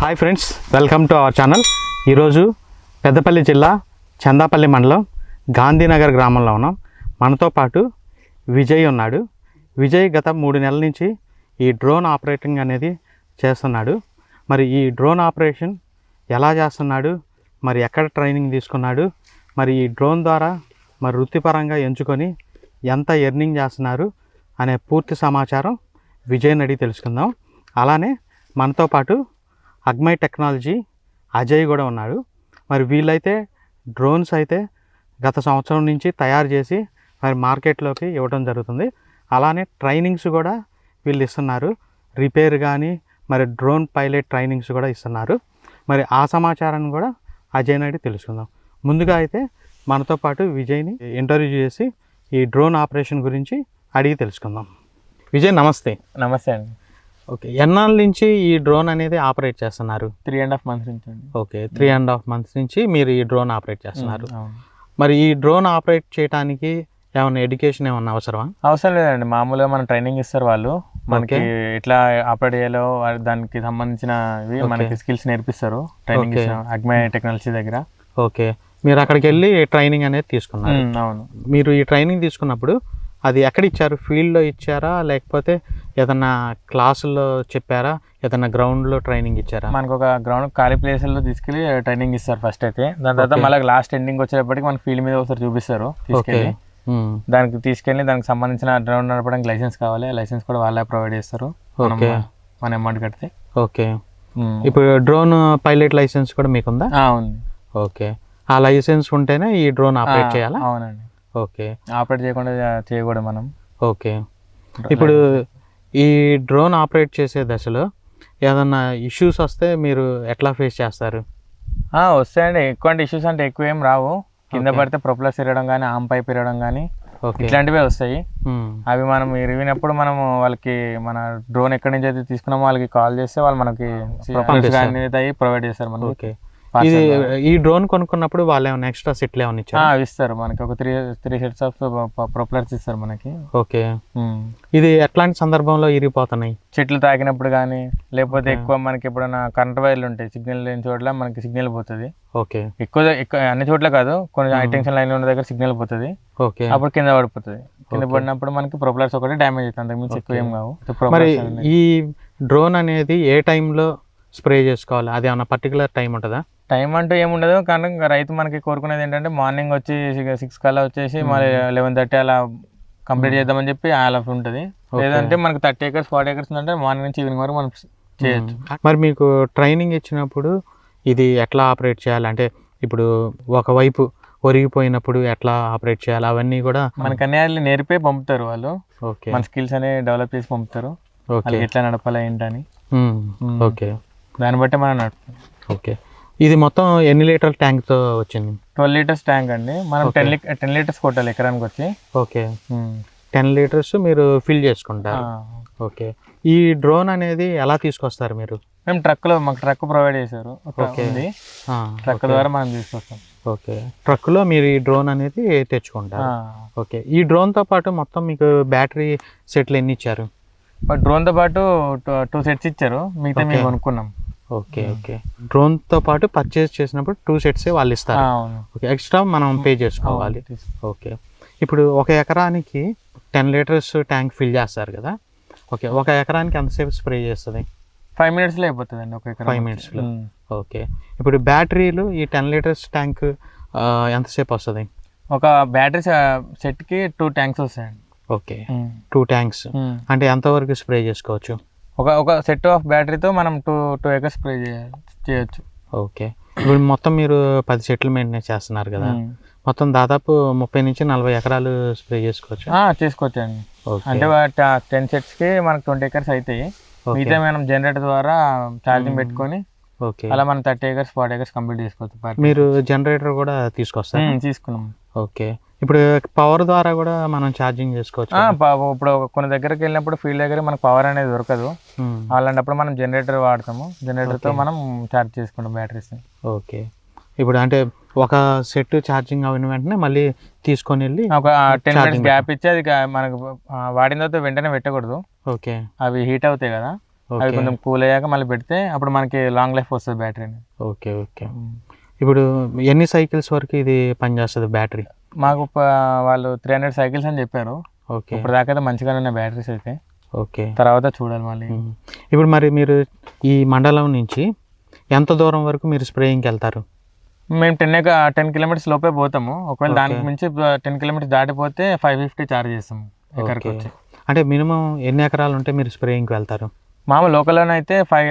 Hi friends welcome to our channel ఈరోజు పెద్దపల్లి జిల్లా చందాపల్లి మండలం గాంధీనగర్ గ్రామంలో ఉన్నాం. మనతో పాటు విజయ్ ఉన్నాడు. విజయ్ గత మూడు నెలల నుంచి ఈ డ్రోన్ ఆపరేటింగ్ అనేది చేస్తున్నాడు. మరి ఈ డ్రోన్ ఆపరేషన్ ఎలా చేస్తున్నాడు? మరి ఎక్కడ ట్రైనింగ్ తీసుకున్నాడు? మరి ఈ డ్రోన్ ద్వారా మరి వృత్తిపరంగా ఎంచుకొని ఎంత ఎర్నింగ్ చేస్తున్నారు అనే పూర్తి సమాచారం విజయ్ని అడిగి తెలుసుకుందాం. అలానే మనతో పాటు అగ్మై టెక్నాలజీ అజయ్ కూడా ఉన్నాడు. మరి వీళ్ళైతే డ్రోన్స్ అయితే గత సంవత్సరం నుంచి తయారు చేసి మరి మార్కెట్లోకి ఇవ్వడం జరుగుతుంది. అలానే ట్రైనింగ్స్ కూడా వీళ్ళు ఇస్తున్నారు. రిపేర్ కానీ మరి డ్రోన్ పైలట్ ట్రైనింగ్స్ కూడా ఇస్తున్నారు. మరి ఆ సమాచారాన్ని కూడా అజయ్ నాయుడు తెలుసుకుందాం. ముందుగా అయితే మనతో పాటు విజయ్ని ఇంటర్వ్యూ చేసి ఈ డ్రోన్ ఆపరేషన్ గురించి అడిగి తెలుసుకుందాం. విజయ్ నమస్తే. నమస్తే అండి. ఓకే. ఎన్నాళ్ళ నుంచి ఈ డ్రోన్ అనేది ఆపరేట్ చేస్తున్నారు? త్రీ అండ్ హాఫ్ మంత్స్ నుంచి okay. Three and half months నుంచి మీరు ఈ డ్రోన్ ఆపరేట్ చేస్తున్నారు. మరి ఈ డ్రోన్ ఆపరేట్ చేయడానికి ఏమైనా ఎడ్యుకేషన్ ఏమన్నా అవసరమా? అవసరం లేదండి. మామూలుగా మన ట్రైనింగ్ ఇస్తారు వాళ్ళు. మనకి. ఎట్లా ఆపరేట్ చేయాలో దానికి సంబంధించినవి Okay. మనకి స్కిల్స్ నేర్పిస్తారు ట్రైనింగ్. అగ్మై టెక్నాలజీ దగ్గర. ఓకే. మీరు అక్కడికి వెళ్ళి ట్రైనింగ్ అనేది తీసుకున్నారు. అవును. మీరు ఈ ట్రైనింగ్ తీసుకున్నప్పుడు అది ఎక్కడ ఇచ్చారు? ఫీల్డ్లో ఇచ్చారా? లేకపోతే ఏదన్నా క్లాసుల్లో చెప్పారా? ఏదన్నా గ్రౌండ్లో ట్రైనింగ్ ఇచ్చారా? మనకు ఒక గ్రౌండ్ ఖాళీ ప్లేస్లో తీసుకెళ్ళి ట్రైనింగ్ ఇస్తారు ఫస్ట్ అయితే. దాని తర్వాత. మళ్ళీ లాస్ట్ ఎండింగ్ వచ్చేటప్పటికి మనకి ఫీల్డ్ మీద ఒకసారి చూపిస్తారు తీసుకెళ్ళి. దానికి తీసుకెళ్ళి దానికి సంబంధించిన డ్రోన్ నడపడానికి లైసెన్స్ కావాలి. లైసెన్స్ కూడా వాళ్ళే ప్రొవైడ్ చేస్తారు. మనం ఓకే. మన అమౌంట్ కడితే. ఓకే. ఇప్పుడు డ్రోన్ పైలట్ లైసెన్స్ కూడా మీకుందా? ఆ, ఉంది. ఓకే. ఆ లైసెన్స్ ఉంటేనే ఈ డ్రోన్ ఆపరేట్ చేయాలా? అవునండి. ఓకే. ఆపరేట్ చేయకుండా చేయకూడదు మనం. ఓకే. ఇప్పుడు ఈ డ్రోన్ ఆపరేట్ చేసే దశలో ఏదన్నా ఇష్యూస్ వస్తే మీరు ఎట్లా ఫేస్ చేస్తారు? ఆ, వస్తాయండి. ఎక్కువ అంటే ఇష్యూస్ అంటే ఎక్కువ ఏం రావు. కింద. పడితే ప్రొపలర్స్ ఇరగడం కానీ ఆమ్ పైప్ ఇరగడం కానీ ఓకే. ఇట్లాంటివే వస్తాయి. అవి మనం ఇరిగినప్పుడు మనం వాళ్ళకి మన డ్రోన్ ఎక్కడి నుంచి అయితే తీసుకున్నామో వాళ్ళకి కాల్ చేస్తే వాళ్ళు మనకి ప్రొవైడ్ చేస్తారు మనకి. ఇది. ఈ డ్రోన్ కొనుక్కున్నప్పుడు వాళ్ళు ఏమైనా ఎక్స్ట్రా సెట్లు ఏమైనా ఇచ్చారు ఇస్తారు మనకి ఒక three three sets of propellers ఇస్తారు మనకి ఓకే ఉమ్. ఇది ఎట్లాంటి సందర్భంలో ఇరిగిపోతున్నాయి చెట్లు తాకినప్పుడు కానీ లేకపోతే. ఎక్కువ మనకి ఎప్పుడైనా కరెంట్ వైర్లు ఉంటాయి సిగ్నల్ లేని చోట్ల మనకి సిగ్నల్ పోతుంది ఓకే ఎక్కువ ఎక్కువ అన్ని చోట్ల కాదు కొన్ని Hmm. హైటెన్షన్ లైన్ ఉన్న దగ్గర సిగ్నల్ పోతుంది ఓకే అప్పుడు కింద పడిపోతుంది కింద. పడినప్పుడు మనకి ప్రొపలర్స్ ఒకటి డ్యామేజ్ అవుతుంది అంతకు మించి ఎక్కువ. ఏం కావు మరి. ఈ డ్రోన్ అనేది ఏ టైంలో స్ప్రే చేసుకోవాలి అది ఏమైనా పర్టికులర్ టైం ఉంటుందా టైం అంటూ ఏముండదు కానీ రైతు మనకి కోరుకునేది ఏంటంటే మార్నింగ్ వచ్చి సిక్స్ కల్లా వచ్చేసి. మళ్ళీ లెవెన్ థర్టీ అలా కంప్లీట్ చేద్దామని చెప్పి అలా ఉంటుంది. లేదంటే మనకి థర్టీ ఎకర్స్ ఫార్టీ ఎకర్స్ ఉందంటే మార్నింగ్ నుంచి ఈవినింగ్ వరకు మనం చేయొచ్చు. మరి మీకు ట్రైనింగ్ ఇచ్చినప్పుడు ఇది ఎట్లా ఆపరేట్ చేయాలి? అంటే ఇప్పుడు ఒకవైపు ఒరిగిపోయినప్పుడు ఎట్లా ఆపరేట్ చేయాలి? అవన్నీ కూడా మనకి అన్ని వాళ్ళు నేర్పే పంపుతారు వాళ్ళు. ఓకే. మన స్కిల్స్ అనేవి డెవలప్ చేసి పంపుతారు. ఓకే. ఎట్లా నడపాలి ఏంటని. ఓకే. దాన్ని బట్టి మనం నడుపుతాం. ఓకే. ఇది మొత్తం ఎన్ని లీటర్ ట్యాంక్తో వచ్చింది? ట్వెల్వ్ లీటర్స్ ట్యాంక్ అండి. మనం. టెన్ టెన్ లీటర్స్ కొట్టాలి ఎకరానికి వచ్చి. ఓకే. టెన్ లీటర్స్ మీరు ఫిల్ చేసుకుంటారు. ఓకే. ఈ డ్రోన్ అనేది ఎలా తీసుకొస్తారు మీరు? మేము ట్రక్లో మాకు ట్రక్ ప్రొవైడ్ చేశారు. ఉంది. ట్రక్. ద్వారా మనం తీసుకొస్తాం. ఓకే. ట్రక్లో మీరు ఈ డ్రోన్ అనేది తెచ్చుకుంటారు. ఓకే. ఈ డ్రోన్తో పాటు మొత్తం మీకు బ్యాటరీ సెట్లు ఎన్ని ఇచ్చారు? డ్రోన్తో పాటు టూ సెట్స్ ఇచ్చారు. మిగతా. మేము కొనుక్కున్నాం. Okay okay. డ్రోన్తో పాటు పర్చేస్ చేసినప్పుడు టూ సెట్స్ వాళ్ళు ఇస్తారు ఓకే ఎక్స్ట్రా మనం పే చేసుకోవాలి. ఓకే. ఇప్పుడు ఒక ఎకరానికి టెన్ లీటర్స్ ట్యాంక్ ఫిల్ చేస్తారు కదా. ఓకే ఒక ఎకరానికి ఎంతసేపు స్ప్రే చేస్తుంది? ఫైవ్ మినిట్స్లో అయిపోతుంది అండి ఒక ఎకరం Five వచ్చి. minutes లో. ఉమ్. ఓకే. ఇప్పుడు బ్యాటరీలు ఈ టెన్ లీటర్స్ ట్యాంక్ ఎంతసేపు వస్తుంది? ఒక బ్యాటరీ సెట్కి టూ ట్యాంక్స్ వస్తాయండి. ఓకే. Two tanks. అంటే ఎంతవరకు స్ప్రే చేసుకోవచ్చు? ఒక ఒక సెట్ ఆఫ్ బ్యాటరీతో మనం టూ టూ ఎకర్స్ స్ప్రే చేయొచ్చు. ఓకే. ఇప్పుడు మొత్తం మీరు పది సెట్లు మెయింటైన్ చేస్తున్నారు కదా. మొత్తం దాదాపు ముప్పై నుంచి నలభై ఎకరాలు స్ప్రే చేసుకోవచ్చు? చేసుకోవచ్చు అండి అంటే టెన్ సెట్స్కి మనకు ట్వంటీ ఎకర్స్ అవుతాయి మిగతా మనం జనరేటర్ ద్వారా ఛార్జింగ్. పెట్టుకొని ఓకే. అలా మనం thirty acres forty acres complete చేసుకోవచ్చు. మీరు జనరేటర్ కూడా తీసుకొస్తారు? ఉమ్, తీసుకున్నాం. ఓకే. ఇప్పుడు పవర్ ద్వారా కూడా మనం ఛార్జింగ్ చేసుకోవచ్చు ఇప్పుడు కొన్ని దగ్గరికి వెళ్ళినప్పుడు ఫీల్డ్ దగ్గర మనకు పవర్ అనేది దొరకదు. ఉమ్, అలాంటప్పుడు మనం జనరేటర్ వాడతాము. జనరేటర్తో. మనం ఛార్జ్ చేసుకుంటాం బ్యాటరీస్ ఓకే ఇప్పుడు అంటే ఒక సెట్ ఛార్జింగ్ అయిన వెంటనే మళ్ళీ తీసుకొని వెళ్ళి ఒక టెన్ మినిట్స్ గ్యాప్ ఇచ్చి అది మనకు వాడిన తర్వాత వెంటనే పెట్టకూడదు. ఓకే అవి హీట్ అవుతాయి కదా. అవి కొంచెం కూల్ అయ్యాక మళ్ళీ పెడితే అప్పుడు మనకి లాంగ్ లైఫ్ వస్తుంది బ్యాటరీ ఓకే ఓకే ఇప్పుడు ఎన్ని సైకిల్స్ వరకు ఇది పనిచేస్తుంది బ్యాటరీ మాకు వాళ్ళు త్రీ హండ్రెడ్ సైకిల్స్ అని చెప్పారు. ఓకే. ఇప్పుడు దాకా అయితే మంచిగానే ఉన్నాయి బ్యాటరీస్ అయితే. ఓకే. తర్వాత చూడాలి మళ్ళీ. ఇప్పుడు మరి మీరు ఈ మండలం నుంచి ఎంత దూరం వరకు మీరు స్ప్రేయింగ్కి వెళ్తారు? మేము టెన్ టెన్ కిలోమీటర్స్ లోపే పోతాము. ఒకవేళ దానికి మించి టెన్ కిలోమీటర్స్ దాటిపోతే ఫైవ్ ఫిఫ్టీ చార్జ్ చేస్తాము ఎక్కడికి. వచ్చి. అంటే మినిమం ఎన్ని ఎకరాలు ఉంటే మీరు స్ప్రేయింగ్కి వెళ్తారు? మామూలు లోకల్లోనే అయితే ఫైవ్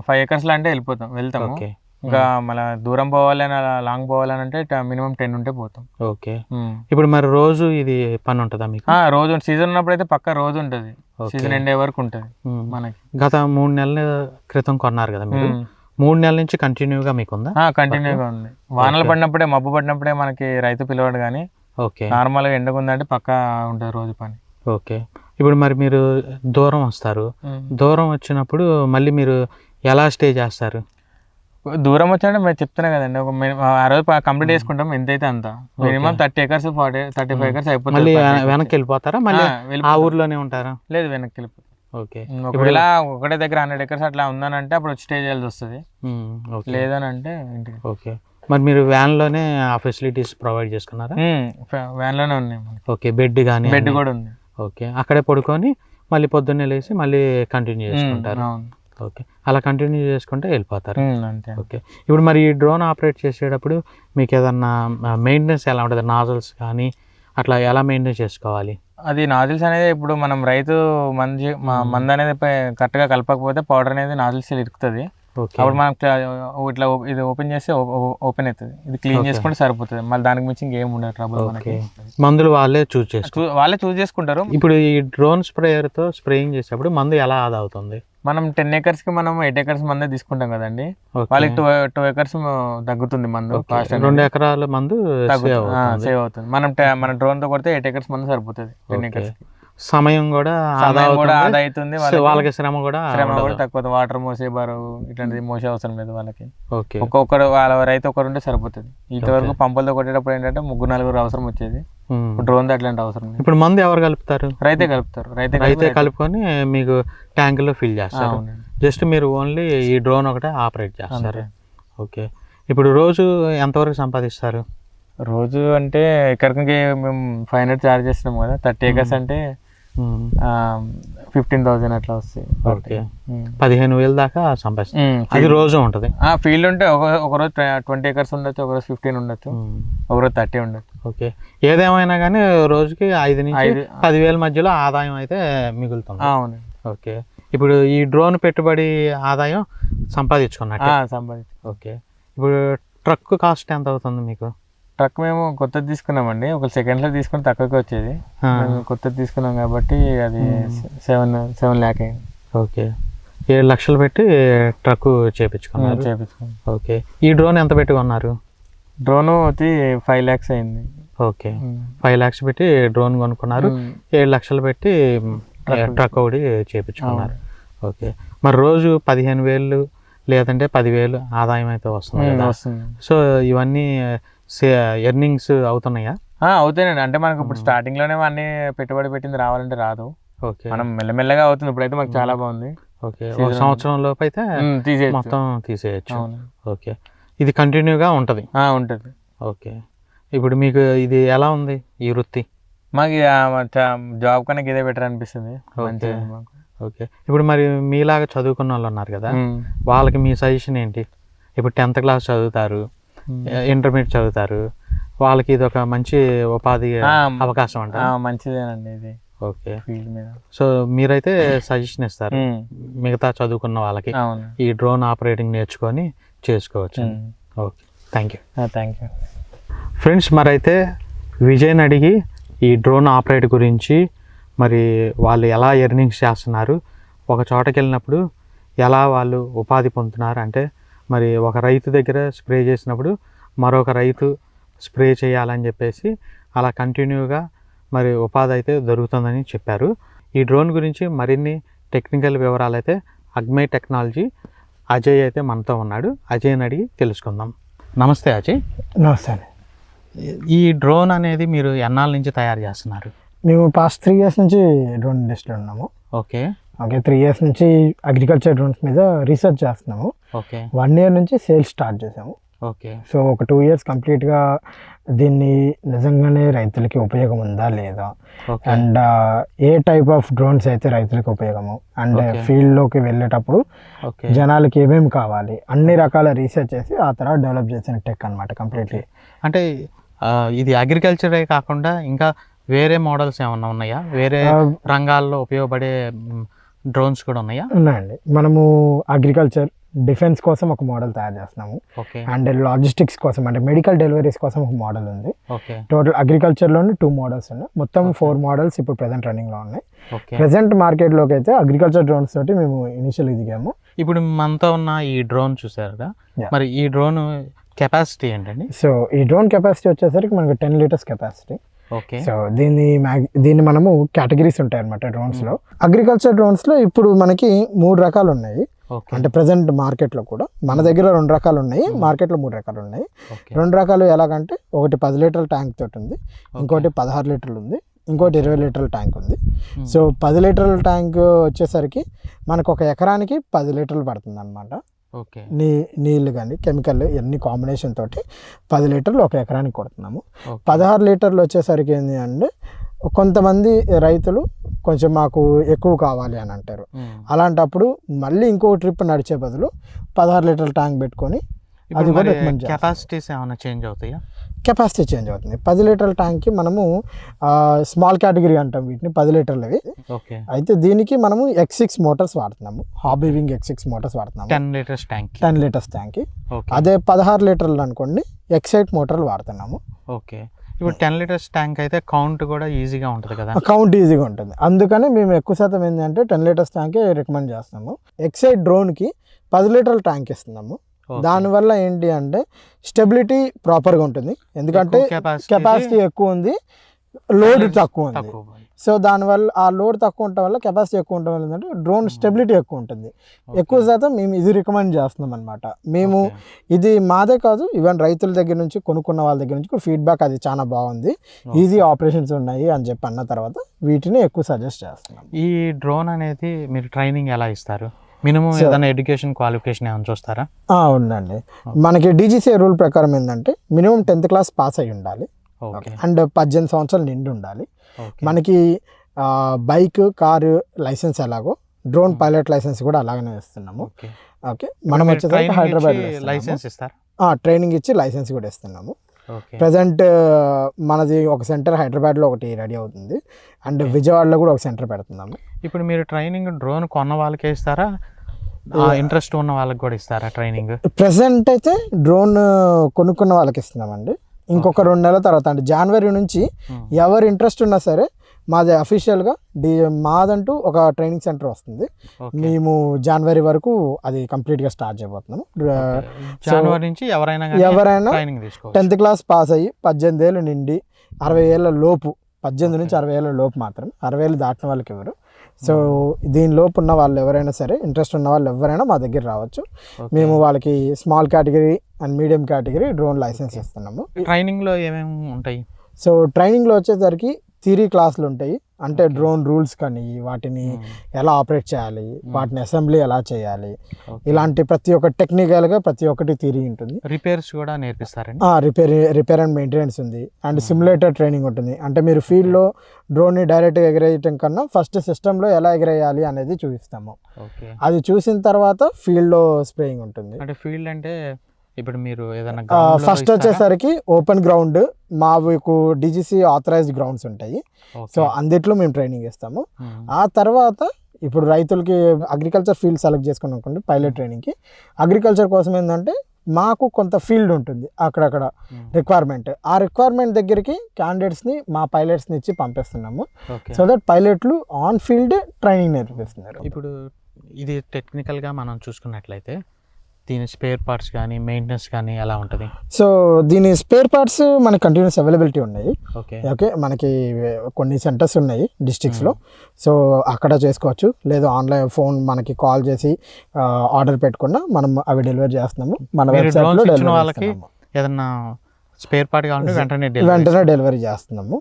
ఫైవ్ ఎకర్స్లో అంటే వెళ్ళిపోతాం వెళ్తాము. ఓకే. ఇంకా మళ్ళీ దూరం పోవాలని అలా లాంగ్ పోవాలని అంటే మినిమం టెన్ ఉంటే పోతాం. ఓకే. ఇప్పుడు మరి రోజు ఇది పని ఉంటుందా మీకు? రోజు సీజన్ ఉన్నప్పుడు అయితే పక్క రోజు ఉంటుంది. సీజన్ ఎండే వరకు ఉంటుంది. మనకి. గత మూడు నెలల క్రితం కొన్నారు కదా మీరు? మూడు నెలల నుంచి కంటిన్యూగా మీకు ఉందా కంటిన్యూగా ఉంది. వానలు పడినప్పుడే మబ్బు పడినప్పుడే మనకి రైతు పిలవాడు కానీ ఓకే. నార్మల్గా ఎండగా ఉందంటే పక్క ఉంటుంది రోజు పని. ఓకే. ఇప్పుడు మరి మీరు దూరం వస్తారు. దూరం వచ్చినప్పుడు మళ్ళీ మీరు ఎలా స్టే చేస్తారు? దూరం వచ్చాడంటే మేము చెప్తున్నా కదండి. ఒక ఆ రోజు కంప్లీట్ చేసుకుంటాం ఎంతైతే అంత. Minimum thirty acres forty thirty five acres అయిపోతుంది. వెనక్కి వెళ్ళిపోతారా? మళ్ళీ ఆ. ఊర్లోనే ఉంటారా? లేదు వెనక్కి వెళ్ళిపోతాం. ఓకే. ఒకవేళ ఒకటే దగ్గర హండ్రెడ్ ఎకర్స్ అట్లా ఉందనంటే అప్పుడు స్టే చేయాల్సి వస్తుంది. లేదని అంటే ఇంటికి. ఓకే. మరి మీరు వ్యాన్లోనే ఆ ఫెసిలిటీస్ ప్రొవైడ్ చేసుకున్నారా? వ్యాన్లోనే ఉన్నాయి ఓకే బెడ్ కానీ బెడ్ కూడా ఉంది. ఓకే అక్కడే పడుకొని మళ్ళీ పొద్దున్నే లేచి మళ్ళీ కంటిన్యూ చేసుకుంటారు? ఓకే. అలా కంటిన్యూ చేసుకుంటే వెళ్ళిపోతారు. అంతే. ఓకే. ఇప్పుడు మరి ఈ డ్రోన్ ఆపరేట్ చేసేటప్పుడు మీకు ఏదన్నా మెయింటెనెన్స్ ఎలా ఉంటుంది? నాజల్స్ కానీ అట్లా ఎలా మెయింటైన్ చేసుకోవాలి? అది నాజిల్స్ అనేది ఇప్పుడు మనం రైతు మంది మందు అనేది కరెక్ట్గా కలపకపోతే పౌడర్ అనేది నాజిల్స్ ఇరుకుతుంది. అప్పుడు మనం ఇట్లా ఇది ఓపెన్ చేస్తే ఓపెన్ అవుతుంది. ఇది క్లీన్ చేసుకుంటే సరిపోతుంది. మళ్ళీ దానికి మించి ఇంకేం ఉండదు ట్రబుల్ మనకి. మందులు వాళ్ళే చూస్ చేసుకో చూ- వాళ్ళే చూస్ చేసుకుంటారు. ఇప్పుడు ఈ డ్రోన్ స్ప్రేయర్తో స్ప్రేయింగ్ చేసేటప్పుడు మందు ఎలా ఆదా అవుతుంది? మనం టెన్ ఎకర్స్కి మనం ఎయిట్ ఎకర్స్ మందే తీసుకుంటాం కదండి. వాళ్ళకి టూ టూ ఎకర్స్ తగ్గుతుంది మందు రెండు ఎకరాల మందు సేవ్ అవుతుంది. మనం మన డ్రోన్తో కొడితే ఎయిట్ ఎకర్స్ మందు సరిపోతుంది టెన్. ఎకర్స్ సమయం కూడా ఆదా సమయం కూడా ఆదా అవుతుంది. వాళ్ళకి శ్రమ కూడా శ్రమ. కూడా తక్కువ వాటర్ మోసే బరువు ఇట్లాంటిది మోసే అవసరం లేదు వాళ్ళకి. ఓకే ఒక్కొక్కరు వాళ్ళ రైతు ఒకరు ఉంటే సరిపోతుంది. ఇంతవరకు పంపులతో కొట్టేటప్పుడు ఏంటంటే ముగ్గురు నలుగురు అవసరం వచ్చేది. డ్రోన్ అట్లాంటి అవసరం లేదు. ఇప్పుడు మందు ఎవరు కలుపుతారు? రైతే కలుపుతారు. రైతే కలిపి కలుపుకొని మీకు ట్యాంకులో ఫిల్ చేస్తారు. జస్ట్ మీరు ఓన్లీ ఈ డ్రోన్ ఒకటే ఆపరేట్ చేస్తారు. ఓకే. ఇప్పుడు రోజు ఎంతవరకు సంపాదిస్తారు? రోజు అంటే ఎక్కడికి మేము ఫైవ్ హండ్రెడ్ చార్జ్ చేస్తున్నాం కదా థర్టీ ఎకర్స్ అంటే. ఫిఫ్టీన్ థౌసండ్ అట్లా వస్తాయి. ఓకే. పదిహేను వేలు దాకా సంపాదిస్తారు. ఉమ్, అది రోజు ఉంటుంది. ఫీల్డ్ ఉంటే ఒక ఒకరోజు ట్వంటీ ఎకర్స్ ఉండొచ్చు ఒకరోజు ఫిఫ్టీన్ ఉండొచ్చు. ఒకరోజు థర్టీ ఉండొచ్చు. ఓకే. ఏదేమైనా కానీ రోజుకి ఐదు నుంచి పదివేల మధ్యలో ఆదాయం అయితే మిగులుతుంది. అవును. ఓకే. ఇప్పుడు ఈ డ్రోన్ పెట్టుబడి ఆదాయం సంపాదించుకున్నట్టు. సంపాదించి ఓకే. ఇప్పుడు ట్రక్ కాస్ట్ ఎంత అవుతుంది మీకు? ట్రక్ మేము కొత్తది తీసుకున్నామండి. ఒక సెకండ్లో తీసుకుని తక్కువకి వచ్చేది. కొత్తది తీసుకున్నాం కాబట్టి అది సెవెన్ సెవెన్ ల్యాక్ అయింది. ఓకే. ఏడు లక్షలు పెట్టి ట్రక్ చేపించుకున్నారు. చేపించుకున్నాం. ఓకే. ఈ డ్రోన్ ఎంత పెట్టి కొన్నారు డ్రోన్ వచ్చి ఫైవ్ ల్యాక్స్ అయింది. ఓకే. ఫైవ్ ల్యాక్స్ పెట్టి డ్రోన్ కొనుక్కున్నారు. ఏడు లక్షలు పెట్టి ట్రక్ ఒకటి చేపించుకున్నారు. ఓకే. మరి రోజు పదిహేను వేలు లేదంటే పదివేలు ఆదాయం అయితే వస్తుంది సో ఇవన్నీ ఎర్నింగ్స్ అవుతున్నాయా? అవుతాయండి. అంటే మనకు ఇప్పుడు స్టార్టింగ్లోనే అన్ని పెట్టుబడి పెట్టింది రావాలంటే రాదు. ఓకే. మనం మెల్లమెల్లగా అవుతుంది. ఇప్పుడైతే మాకు చాలా బాగుంది. ఓకే. ఒక సంవత్సరం లోపు అయితే మొత్తం తీసేయచ్చు. ఓకే. ఇది కంటిన్యూగా ఉంటుంది? ఉంటుంది. ఓకే. ఇప్పుడు మీకు ఇది ఎలా ఉంది ఈ వృత్తి? మాకు జాబ్ కన్నా ఇదే బెటర్ అనిపిస్తుంది. ఓకే. ఇప్పుడు మరి మీలాగా చదువుకున్న వాళ్ళు ఉన్నారు కదా. వాళ్ళకి మీ సజెషన్ ఏంటి? ఇప్పుడు టెన్త్ క్లాస్ చదువుతారు. ఇంటర్మీడియట్ చదువుతారు వాళ్ళకి ఇది ఒక మంచి ఉపాధి అవకాశం అంట? మంచిదేనండి ఇది. ఓకే. సో మీరైతే సజెషన్ ఇస్తారు మిగతా చదువుకున్న వాళ్ళకి ఈ డ్రోన్ ఆపరేటింగ్ నేర్చుకొని చేసుకోవచ్చు. Okay. Thank you thank you friends మరైతే విజయ్ని అడిగి ఈ డ్రోన్ ఆపరేట్ గురించి మరి వాళ్ళు ఎలా ఎర్నింగ్స్ చేస్తున్నారు ఒక చోటకి వెళ్ళినప్పుడు ఎలా వాళ్ళు ఉపాధి పొందుతున్నారు అంటే మరి ఒక రైతు దగ్గర స్ప్రే చేసినప్పుడు మరొక రైతు స్ప్రే చేయాలని చెప్పేసి అలా కంటిన్యూగా మరి ఉపాధి అయితే దొరుకుతుందని చెప్పారు. ఈ డ్రోన్ గురించి మరిన్ని టెక్నికల్ వివరాలు అయితే అగ్మై టెక్నాలజీ అజయ్ అయితే మనతో ఉన్నాడు. అజయ్ని అడిగి తెలుసుకుందాం. నమస్తే అజయ్. నమస్తే అండి. ఈ డ్రోన్ అనేది మీరు ఎన్నాళ్ళ నుంచి తయారు చేస్తున్నారు? మేము పాస్ట్ త్రీ ఇయర్స్ నుంచి డ్రోన్ ఇండస్ట్రీలో ఉన్నాము. ఓకే. ఓకే త్రీ ఇయర్స్ నుంచి అగ్రికల్చర్ డ్రోన్స్ మీద రీసెర్చ్ చేస్తున్నాము. ఓకే. వన్ ఇయర్ నుంచి సేల్స్ స్టార్ట్ చేసాము ఓకే. సో ఒక టూ ఇయర్స్ కంప్లీట్గా దీన్ని నిజంగానే రైతులకి ఉపయోగం ఉందా లేదా? And A type of drones అయితే రైతులకు ఉపయోగము? అండ్. ఫీల్డ్లోకి వెళ్ళేటప్పుడు జనాలకి ఏమేమి కావాలి? అన్ని రకాల రీసెర్చ్ చేసి ఆ తర్వాత డెవలప్ చేసిన టెక్ అనమాట కంప్లీట్లీ. అంటే ఇది అగ్రికల్చరే కాకుండా ఇంకా వేరే మోడల్స్ ఏమన్నా ఉన్నాయా? వేరే రంగాల్లో ఉపయోగపడే డ్రోన్స్ కూడా ఉన్నాయా? ఉన్నాయండి. మనము అగ్రికల్చర్ డిఫెన్స్ కోసం ఒక మోడల్ తయారు చేస్తున్నాము. అండ్ లాజిస్టిక్స్ కోసం అంటే మెడికల్ డెలివరీస్ కోసం ఒక మోడల్ ఉంది. టోటల్ అగ్రికల్చర్లోనే టూ మోడల్స్ ఉన్నాయి. మొత్తం ఫోర్ మోడల్స్ ఇప్పుడు ప్రెసెంట్ రన్నింగ్లో ఉన్నాయి. ఓకే. ప్రెసెంట్ మార్కెట్లోకి అయితే అగ్రికల్చర్ డ్రోన్స్ తోటి మేము ఇనిషియల్ దిగాము ఇప్పుడు మనతో ఉన్న ఈ డ్రోన్ చూసారు కదా? Yeah. మరి ఈ డ్రోన్ కెపాసిటీ ఏంటండి? సో ఈ డ్రోన్ కెపాసిటీ వచ్చేసరికి మనకు ten litres capacity okay. So దీన్ని మ్యాగ్ దీన్ని మనము కేటగిరీస్ ఉంటాయి అనమాట డ్రోన్స్లో అగ్రికల్చర్ డ్రోన్స్లో ఇప్పుడు మనకి మూడు రకాలు ఉన్నాయి. అంటే ప్రజెంట్ మార్కెట్లో కూడా మన దగ్గర రెండు రకాలు ఉన్నాయి మార్కెట్లో మూడు రకాలు ఉన్నాయి. రెండు రకాలు ఎలాగంటే ఒకటి పది లీటర్ల ట్యాంక్ తోటి ఉంది ఇంకోటి పదహారు లీటర్లు ఉంది ఇంకోటి ఇరవై లీటర్ల ట్యాంక్ ఉంది. Hmm. సో పది లీటర్ల ట్యాంక్ వచ్చేసరికి మనకు ఒక ఎకరానికి పది లీటర్లు పడుతుంది అనమాట ఓకే. నీ నీళ్ళు కానీ కెమికల్ ఇవన్నీ కాంబినేషన్ తోటి పది లీటర్లు ఒక ఎకరానికి కొడుతున్నాము. పదహారు లీటర్లు వచ్చేసరికి ఏంటి అంటే కొంతమంది రైతులు కొంచెం మాకు ఎక్కువ కావాలి అని అంటారు. అలాంటప్పుడు మళ్ళీ ఇంకో ట్రిప్ నడిచే బదులు పదహారు లీటర్ల ట్యాంక్ పెట్టుకొని అది కూడా. కెపాసిటీస్ ఏమైనా చేంజ్ అవుతాయా? కెపాసిటీ చేంజ్ అవుతుంది. పది లీటర్ల ట్యాంక్కి మనము స్మాల్ కేటగిరీ అంటాం వీటిని పది లీటర్లవి. ఓకే. అయితే దీనికి మనము ఎక్స్ సిక్స్ మోటార్స్ వాడుతున్నాము. Hobby wing X six motors వాడుతున్నాము. Ten litres tank ten litres ట్యాంక్కి. Okay. అదే పదహారు లీటర్లు అనుకోండి ఎక్స్ ఎయిట్ మోటార్లు వాడుతున్నాము. ఓకే. ఇప్పుడు టెన్ లీటర్స్ ట్యాంక్ అయితే కౌంట్ కూడా ఈజీగా ఉంటుంది కదా. కౌంట్ ఈజీగా ఉంటుంది. అందుకని మేము ఎక్కువ శాతం ఏంటంటే టెన్ లీటర్స్ ట్యాంకే రికమెండ్ చేస్తాము ఎక్సైడ్ డ్రోన్కి పది లీటర్ల ట్యాంక్ ఇస్తున్నాము. దానివల్ల ఏంటి అంటే స్టెబిలిటీ ప్రాపర్గా ఉంటుంది. ఎందుకంటే కెపాసిటీ ఎక్కువ ఉంది లోడ్ తక్కువ ఉంది. సో దానివల్ల ఆ లోడ్ తక్కువ ఉండటం వల్ల కెపాసిటీ ఎక్కువ ఉండటం వల్ల ఏంటంటే డ్రోన్ స్టెబిలిటీ ఎక్కువ ఉంటుంది. ఎక్కువ శాతం మేము ఇది రికమెండ్ చేస్తున్నాం అనమాట మేము ఇది మాదే కాదు ఈవెన్ రైతుల దగ్గర నుంచి కొనుక్కున్న వాళ్ళ దగ్గర నుంచి కూడా ఫీడ్బ్యాక్ అది చాలా బాగుంది. ఈజీ ఆపరేషన్స్ ఉన్నాయి అని చెప్పి అన్న తర్వాత వీటిని ఎక్కువ సజెస్ట్ చేస్తున్నాం. ఈ డ్రోన్ అనేది మీరు ట్రైనింగ్ ఎలా ఇస్తారు? మినిమం ఏదైనా ఎడ్యుకేషన్ క్వాలిఫికేషన్ ఏమైనా చూస్తారా? ఉందండి. మనకి డీజీసీ రూల్ ప్రకారం ఏంటంటే మినిమం టెన్త్ క్లాస్ పాస్ అయి ఉండాలి. అండ్ పద్దెనిమిది సంవత్సరాలు నిండి ఉండాలి. మనకి బైక్ కారు లైసెన్స్ ఎలాగో డ్రోన్ పైలట్ లైసెన్స్ కూడా అలాగనే ఇస్తున్నాము ఓకే. మనం వచ్చేసరికి హైదరాబాద్ లైసెన్స్ ఇస్తారు? ట్రైనింగ్ ఇచ్చి లైసెన్స్ కూడా ఇస్తున్నాము ప్రజెంట్ మనది ఒక సెంటర్ హైదరాబాద్లో ఒకటి రెడీ అవుతుంది. అండ్ విజయవాడలో కూడా ఒక సెంటర్ పెడుతున్నాము. ఇప్పుడు మీరు ట్రైనింగ్ డ్రోన్ కొన్న వాళ్ళకే ఇస్తారా? ఇంట్రెస్ట్ ఉన్న వాళ్ళకి కూడా ఇస్తారా ట్రైనింగ్? ప్రజెంట్ అయితే డ్రోన్ కొనుక్కున్న వాళ్ళకి ఇస్తున్నామండి. ఇంకొక రెండు నెలల తర్వాత అంటే జనవరి నుంచి ఎవరు ఇంట్రెస్ట్ ఉన్నా సరే మాది అఫీషియల్గా డి మాదంటూ ఒక ట్రైనింగ్ సెంటర్ వస్తుంది. మేము జనవరి వరకు అది కంప్లీట్గా స్టార్ట్ చేయబోతున్నాము. జనవరి నుంచి ఎవరైనా ఎవరైనా టెన్త్ క్లాస్ పాస్ అయ్యి పద్దెనిమిది ఏళ్ళు నిండి అరవై ఏళ్ళ లోపు పద్దెనిమిది నుంచి అరవై ఏళ్ళ లోపు మాత్రం అరవై ఏళ్ళు దాటిన వాళ్ళకి ఎవరు? సో దీని లోపు ఉన్న వాళ్ళు ఎవరైనా సరే ఇంట్రెస్ట్ ఉన్న వాళ్ళు ఎవరైనా మా దగ్గర రావచ్చు. మేము వాళ్ళకి small category and medium category drone licence ఇస్తున్నాము. ట్రైనింగ్లో ఏమేమి ఉంటాయి? సో ట్రైనింగ్లో వచ్చేసరికి థియరీ క్లాసులు ఉంటాయి. అంటే డ్రోన్ రూల్స్ కానీ వాటిని ఎలా ఆపరేట్ చేయాలి వాటిని అసెంబ్లీ ఎలా చేయాలి ఇలాంటి ప్రతి ఒక్క టెక్నికల్గా ప్రతి ఒక్కటి థియరీ ఉంటుంది. రిపేర్స్ కూడా నేర్పిస్తారండి? రిపేర్ రిపేర్ అండ్ మెయింటెనెన్స్ ఉంది. అండ్ సిమ్యులేటర్ ట్రైనింగ్ ఉంటుంది. అంటే మీరు ఫీల్డ్లో డ్రోన్ని డైరెక్ట్గా ఎగరేయటం కన్నా ఫస్ట్ సిస్టంలో ఎలా ఎగరేయాలి అనేది చూపిస్తాము. అది చూసిన తర్వాత ఫీల్డ్లో స్ప్రేయింగ్ ఉంటుంది. అంటే ఫీల్డ్ అంటే ఇప్పుడు మీరు ఏదైనా ఫస్ట్? వచ్చేసరికి ఓపెన్ గ్రౌండ్ మాకు డీజీసీ ఆథరైజ్డ్ గ్రౌండ్స్ ఉంటాయి. సో అందుట్లో మేము ట్రైనింగ్ ఇస్తాము Hmm. ఆ తర్వాత ఇప్పుడు రైతులకి అగ్రికల్చర్ ఫీల్డ్ సెలెక్ట్ చేసుకుని అనుకోండి పైలట్ ట్రైనింగ్కి అగ్రికల్చర్ కోసం ఏంటంటే మాకు కొంత ఫీల్డ్ ఉంటుంది అక్కడక్కడ Hmm. రిక్వైర్మెంట్ ఆ రిక్వైర్మెంట్ దగ్గరికి క్యాండిడేట్స్ని మా పైలట్స్ని ఇచ్చి పంపిస్తున్నాము సో దట్ పైలట్లు ఆన్ ఫీల్డ్ ట్రైనింగ్ నేర్పిస్తున్నారు ఇప్పుడు ఇది టెక్నికల్గా మనం చూసుకున్నట్లయితే దీని స్పేర్ పార్ట్స్ కానీ మెయింటెనెన్స్ కానీ ఎలా ఉంటుంది? సో దీని స్పేర్ పార్ట్స్ మనకి కంటిన్యూస్ అవైలబిలిటీ ఉన్నాయి. ఓకే. ఓకే మనకి కొన్ని సెంటర్స్ ఉన్నాయి డిస్ట్రిక్ట్స్లో. సో అక్కడ చేసుకోవచ్చు. లేదు ఆన్లైన్ ఫోన్ మనకి కాల్ చేసి ఆర్డర్ పెట్టుకున్నా మనం అవి డెలివరీ చేస్తున్నాము. మన వెబ్సైట్లో డెలివరీ వాళ్ళకి ఏదన్నా స్పేర్ పార్ట్ కావాలంటే వెంటనే వెంటనే డెలివరీ చేస్తున్నాము.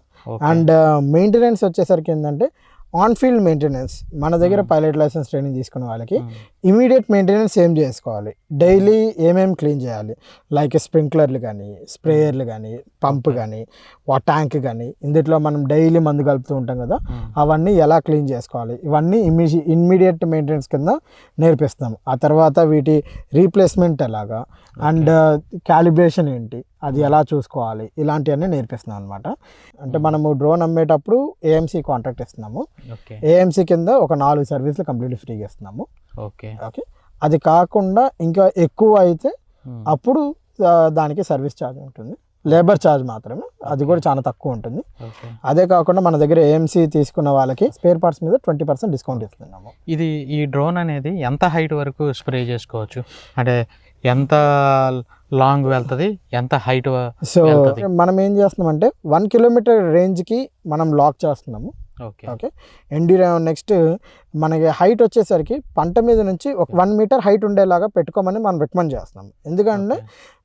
అండ్ మెయింటెనెన్స్ వచ్చేసరికి ఏంటంటే ఆన్ ఫీల్డ్ మెయింటెనెన్స్ మన దగ్గర Hmm. పైలట్ లైసెన్స్ ట్రైనింగ్ తీసుకున్న వాళ్ళకి ఇమీడియట్ మెయింటెనెన్స్ ఏం చేసుకోవాలి? డైలీ ఏమేమి క్లీన్ చేయాలి? లైక్ స్ప్రింక్లర్లు కానీ స్ప్రేయర్లు కానీ పంప్. కానీ వా ట్యాంక్ కానీ ఇందులో మనం డైలీ మందు కలుపుతూ ఉంటాం కదా ఉమ్, అవన్నీ ఎలా క్లీన్ చేసుకోవాలి? ఇవన్నీ ఇమీ ఇమ్మీడియట్ మెయింటెనెన్స్ కింద నేర్పిస్తాం ఆ తర్వాత వీటి రీప్లేస్మెంట్ ఎలాగా? అండ్ క్యాలిబ్రేషన్ ఏంటి? అది ఎలా చూసుకోవాలి? ఇలాంటివన్నీ నేర్పిస్తున్నాం అనమాట అంటే మనము డ్రోన్ అమ్మేటప్పుడు ఏఎంసీ కాంట్రాక్ట్ ఇస్తున్నాము. ఏఎంసీ కింద ఒక నాలుగు సర్వీసులు కంప్లీట్లీ ఫ్రీగా ఇస్తున్నాము. ఓకే. ఓకే. అది కాకుండా ఇంకా ఎక్కువ అయితే అప్పుడు దానికి సర్వీస్ ఛార్జ్ ఉంటుంది. లేబర్ ఛార్జ్ మాత్రమే. అది కూడా చాలా తక్కువ ఉంటుంది. అదే కాకుండా మన దగ్గర ఏఎంసీ తీసుకున్న వాళ్ళకి స్పేర్ పార్ట్స్ మీద ట్వంటీ పర్సెంట్ డిస్కౌంట్ ఇస్తున్నాము. ఇది ఈ డ్రోన్ అనేది ఎంత హైట్ వరకు స్ప్రే చేసుకోవచ్చు? అంటే ఎంత లాంగ్ వెళ్తుంది ఎంత హైట్ సో. మనం ఏం చేస్తున్నామంటే వన్ కిలోమీటర్ రేంజ్కి మనం లాక్ చేస్తున్నాము. ఓకే. ఓకే. ఎండి నెక్స్ట్ మనకి హైట్ వచ్చేసరికి పంట మీద నుంచి ఒక వన్ మీటర్ హైట్ ఉండేలాగా పెట్టుకోమని మనం రికమెండ్ చేస్తున్నాం ఎందుకంటే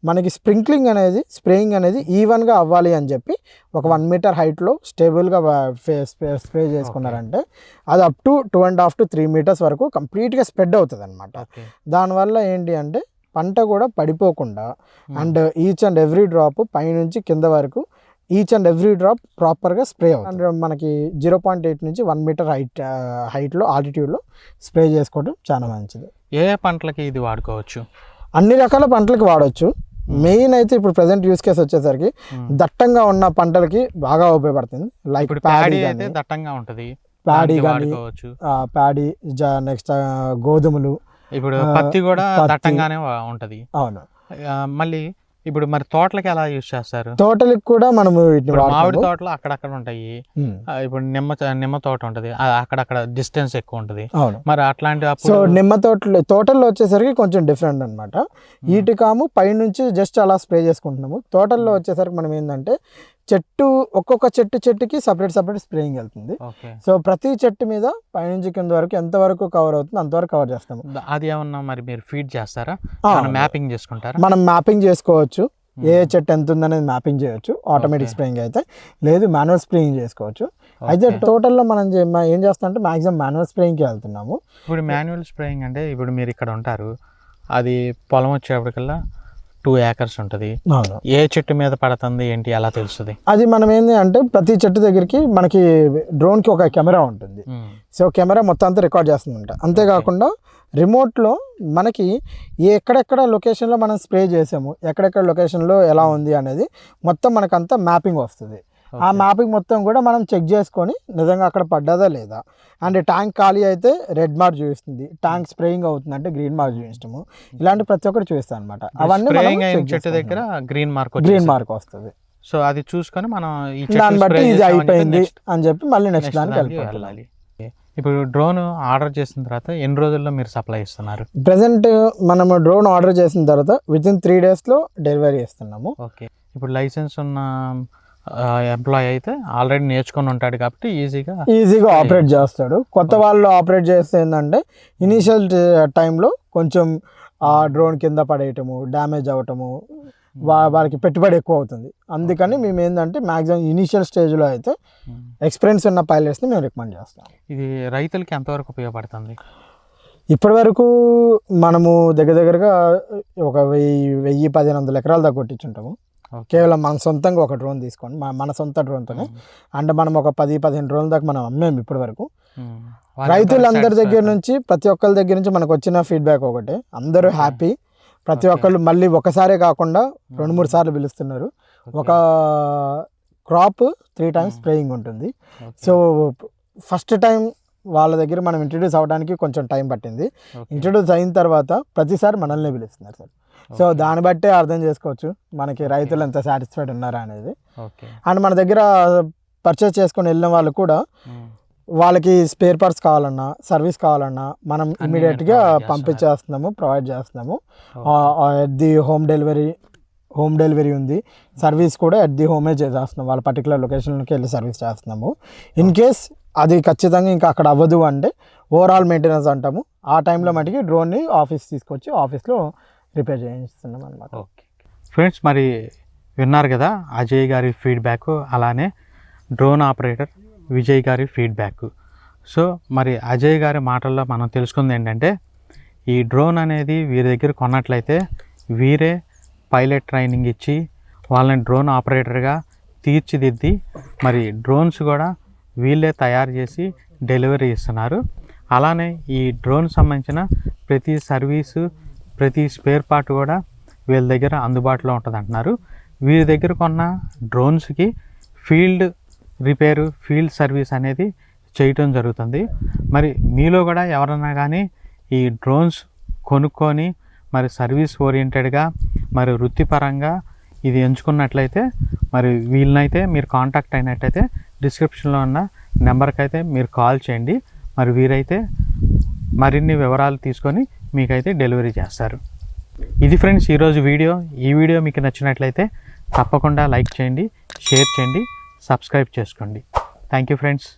మనకి స్ప్రింక్లింగ్ అనేది స్ప్రేయింగ్ అనేది ఈవెన్గా అవ్వాలి అని చెప్పి ఒక వన్ మీటర్ హైట్లో స్టేబుల్గా స్ప్రే చేసుకున్నారంటే అది up to two and half to three metres వరకు కంప్లీట్గా స్ప్రెడ్ అవుతుంది అనమాట దానివల్ల ఏంటి అంటే పంట కూడా పడిపోకుండా Hmm. And each and every drop పైనుంచి కింద వరకు ఈచ్ అండ్ ఎవ్రీ డ్రాప్ ప్రాపర్గా స్ప్రే అవుతుంది. అండ్ మనకి జీరో పాయింట్ ఎయిట్ నుంచి వన్ మీటర్ హైట్ హైట్లో ఆల్టిట్యూడ్లో స్ప్రే చేసుకోవడం చాలా మంచిది. ఏ ఏ పంటలకి ఇది వాడుకోవచ్చు? అన్ని రకాల పంటలకు వాడవచ్చు మెయిన్ అయితే ఇప్పుడు ప్రజెంట్ యూస్ కేసు వచ్చేసరికి ఉమ్. దట్టంగా ఉన్న పంటలకి బాగా ఉపయోగపడుతుంది. లైక్ ప్యాడీ దట్టంగా ఉంటది. ప్యాడీ కానీ ప్యాడీ నెక్స్ట్ గోధుమలు ఇప్పుడు పత్తి కూడా. దట్టంగానే ఉంటది. అవును. మళ్ళీ ఇప్పుడు మరి తోటలకి ఎలా యూజ్ చేస్తారు? తోటలకు కూడా మనము మామిడి తోటలు అక్కడక్కడ ఉంటాయి. ఇప్పుడు నిమ్మ నిమ్మ తోట ఉంటది. అక్కడక్కడ డిస్టెన్స్ ఎక్కువ ఉంటది. అవును. మరి అట్లాంటి సో నిమ్మ తోటలు తోటల్లో వచ్చేసరికి కొంచెం డిఫరెంట్ అనమాట ఈటికాము పైనుంచి జస్ట్ అలా స్ప్రే చేసుకుంటున్నాము. తోటల్లో వచ్చేసరికి మనం ఏంటంటే చెట్టు ఒక్కొక్క చెట్టు చెట్టుకి సపరేట్ సపరేట్ స్ప్రేయింగ్ వెళ్తుంది. సో ప్రతి చెట్టు మీద పైనుంచి కింద వరకు ఎంతవరకు కవర్ అవుతుంది అంతవరకు కవర్ చేస్తాము. అది ఏమన్నా మరి మీరు ఫీడ్ చేస్తారా? మ్యాపింగ్ చేసుకుంటారా? మనం మ్యాపింగ్ చేసుకోవచ్చు. ఏ. చెట్టు ఎంత ఉందనేది మ్యాపింగ్ చేయొచ్చు. ఆటోమేటిక్. స్ప్రేయింగ్ అయితే. లేదు మాన్యువల్ స్ప్రేయింగ్ చేసుకోవచ్చు. అయితే. టోటల్లో మనం ఏం చేస్తాం అంటే మాక్సిమం మాన్యువల్ స్ప్రేయింగ్కి వెళ్తున్నాము. ఇప్పుడు మాన్యువల్ స్ప్రేయింగ్ అంటే ఇప్పుడు మీరు ఇక్కడ ఉంటారు. అది పొలం వచ్చేప్పటికల్లా టూ ఏకర్స్ ఉంటుంది. ఏ చెట్టు మీద పడుతుంది ఏంటి ఎలా తెలుస్తుంది. అది మనం ఏంటి అంటే ప్రతి చెట్టు దగ్గరికి మనకి డ్రోన్కి ఒక కెమెరా ఉంటుంది. సో కెమెరా మొత్తం అంతా రికార్డ్ చేస్తుందంట. అంతేకాకుండా రిమోట్లో మనకి ఎక్కడెక్కడ లొకేషన్లో మనం స్ప్రే చేసాము ఎక్కడెక్కడ లొకేషన్లో ఎలా ఉంది అనేది మొత్తం మనకంతా మ్యాపింగ్ వస్తుంది. ఆ మ్యాపింగ్ మొత్తం కూడా మనం చెక్ చేసుకొని నిజంగా అక్కడ పడ్డదా లేదా? అండ్ ట్యాంక్ ఖాళీ అయితే రెడ్ మార్క్ చూపిస్తుంది. ట్యాంక్ స్ప్రేయింగ్ అవుతుంది అంటే గ్రీన్ మార్క్ చూపించడము. ఇలాంటి ప్రతి ఒక్కటి చూపిస్తాం అనమాట అవన్నీ చెట్టు దగ్గర గ్రీన్ మార్క్ గ్రీన్ మార్క్ వస్తుంది. సో అది చూసుకొని మనం దాన్ని బట్టి ఇది అయిపోయింది అని చెప్పి మళ్ళీ నెక్స్ట్ దానికి వెళ్ళిపోతుంది వెళ్ళాలి. ఇప్పుడు డ్రోన్ ఆర్డర్ చేసిన తర్వాత ఎన్ని రోజుల్లో మీరు సప్లై ఇస్తున్నారు? ప్రజెంట్ మనము డ్రోన్ ఆర్డర్ చేసిన తర్వాత విత్ ఇన్ త్రీ డేస్లో డెలివరీ ఇస్తున్నాము. ఓకే. ఇప్పుడు లైసెన్స్ ఉన్న ఎంప్లాయ్ అయితే ఆల్రెడీ నేర్చుకొని ఉంటాడు కాబట్టి ఈజీగా ఈజీగా ఆపరేట్ చేస్తాడు. కొత్త వాళ్ళు ఆపరేట్ చేస్తే ఏంటంటే ఇనీషియల్ టైంలో కొంచెం ఆ డ్రోన్ కింద పడేయటము డ్యామేజ్ అవ్వటము వా వాళ్ళకి పెట్టుబడి ఎక్కువ అవుతుంది. అందుకని మేము ఏంటంటే మ్యాక్సిమం ఇనీషియల్ స్టేజ్లో అయితే ఎక్స్పీరియన్స్ ఉన్న పైలట్స్ని మేము రికమెండ్ చేస్తాం. ఇది రైతులకి ఎంతవరకు ఉపయోగపడుతుంది? ఇప్పటి వరకు మనము దగ్గర దగ్గరగా ఒక వెయ్యి వెయ్యి పదిహేను వందల ఎకరాల దాకా కొట్టించుంటాము. కేవలం మన సొంతంగా ఒక డ్రోన్ తీసుకోండి మన సొంత డ్రోన్తోనే అంటే మనం ఒక పది పదిహేను డ్రోన్ల దాకా మనం అమ్మాము ఇప్పటి వరకు రైతులందరి దగ్గర. నుంచి ప్రతి ఒక్కరి దగ్గర నుంచి మనకు వచ్చిన ఫీడ్బ్యాక్ ఒకటే అందరూ. హ్యాపీ ప్రతి. ఒక్కళ్ళు మళ్ళీ ఒకసారే కాకుండా రెండు మూడు సార్లు పిలుస్తున్నారు. ఒక క్రాప్ త్రీ టైమ్స్. స్ప్రేయింగ్ ఉంటుంది. సో ఫస్ట్ టైం వాళ్ళ దగ్గర మనం ఇంట్రడ్యూస్ అవ్వడానికి కొంచెం టైం పట్టింది. ఇంట్రడ్యూస్ అయిన తర్వాత ప్రతిసారి మనల్ని పిలుస్తున్నారు సార్ సో. దాన్ని బట్టే అర్థం చేసుకోవచ్చు మనకి రైతులు ఎంత సాటిస్ఫైడ్ ఉన్నారా అనేది. అండ్ మన దగ్గర పర్చేస్ చేసుకొని వెళ్ళిన వాళ్ళు కూడా ఉమ్. వాళ్ళకి స్పేర్ పార్ట్స్ కావాలన్నా సర్వీస్ కావాలన్నా మనం ఇమీడియట్గా పంపించేస్తున్నాము ప్రొవైడ్ చేస్తున్నాము. At the home delivery home delivery ఉంది. సర్వీస్ కూడా ఎట్ ది హోమే చేసేస్తున్నాం వాళ్ళ పర్టికులర్ లొకేషన్కి వెళ్ళి సర్వీస్ చేస్తున్నాము. ఇన్ కేస్ అది ఖచ్చితంగా ఇంకా అక్కడ అవ్వదు అంటే ఓవరాల్ మెయింటెనెన్స్ అంటాము. ఆ టైంలో మటుకి డ్రోన్ని ఆఫీస్ తీసుకొచ్చి ఆఫీస్లో రిపేర్ చేయిస్తున్నాం అనమాట ఓకే ఫ్రెండ్స్ మరి విన్నారు కదా అజయ్ గారి ఫీడ్బ్యాక్ అలానే డ్రోన్ ఆపరేటర్ విజయ్ గారి ఫీడ్బ్యాక్ సో మరి అజయ్ గారి మాటల్లో మనం తెలుసుకుంది ఏంటంటే ఈ డ్రోన్ అనేది వీరి దగ్గర కొన్నట్లయితే వీరే పైలట్ ట్రైనింగ్ ఇచ్చి వాళ్ళని డ్రోన్ ఆపరేటర్గా తీర్చిదిద్ది మరి డ్రోన్స్ కూడా వీళ్ళే తయారు చేసి డెలివరీ ఇస్తున్నారు. అలానే ఈ డ్రోన్ సంబంధించిన ప్రతి సర్వీసు ప్రతి స్పేర్ పార్ట్ కూడా వీళ్ళ దగ్గర అందుబాటులో ఉంటుంది అంటున్నారు వీరి దగ్గర కొన్న డ్రోన్స్కి ఫీల్డ్ రిపేరు ఫీల్డ్ సర్వీస్ అనేది చేయటం జరుగుతుంది. మరి మీలో కూడా ఎవరన్నా కానీ ఈ డ్రోన్స్ కొనుక్కొని మరి సర్వీస్ ఓరియంటెడ్గా మరి వృత్తిపరంగా ఇది ఎంచుకున్నట్లయితే మరి వీళ్ళనైతే మీరు కాంటాక్ట్ అయినట్టయితే డిస్క్రిప్షన్లో ఉన్న నెంబర్కి అయితే మీరు కాల్ చేయండి. మరి వీరైతే మరిన్ని వివరాలు తీసుకొని మీకైతే డెలివరీ చేస్తారు. ఇది ఫ్రెండ్స్ ఈరోజు వీడియో. ఈ వీడియో మీకు నచ్చినట్లయితే తప్పకుండా లైక్ చేయండి షేర్ చేయండి సబ్స్క్రైబ్ చేసుకోండి. Thank you friends.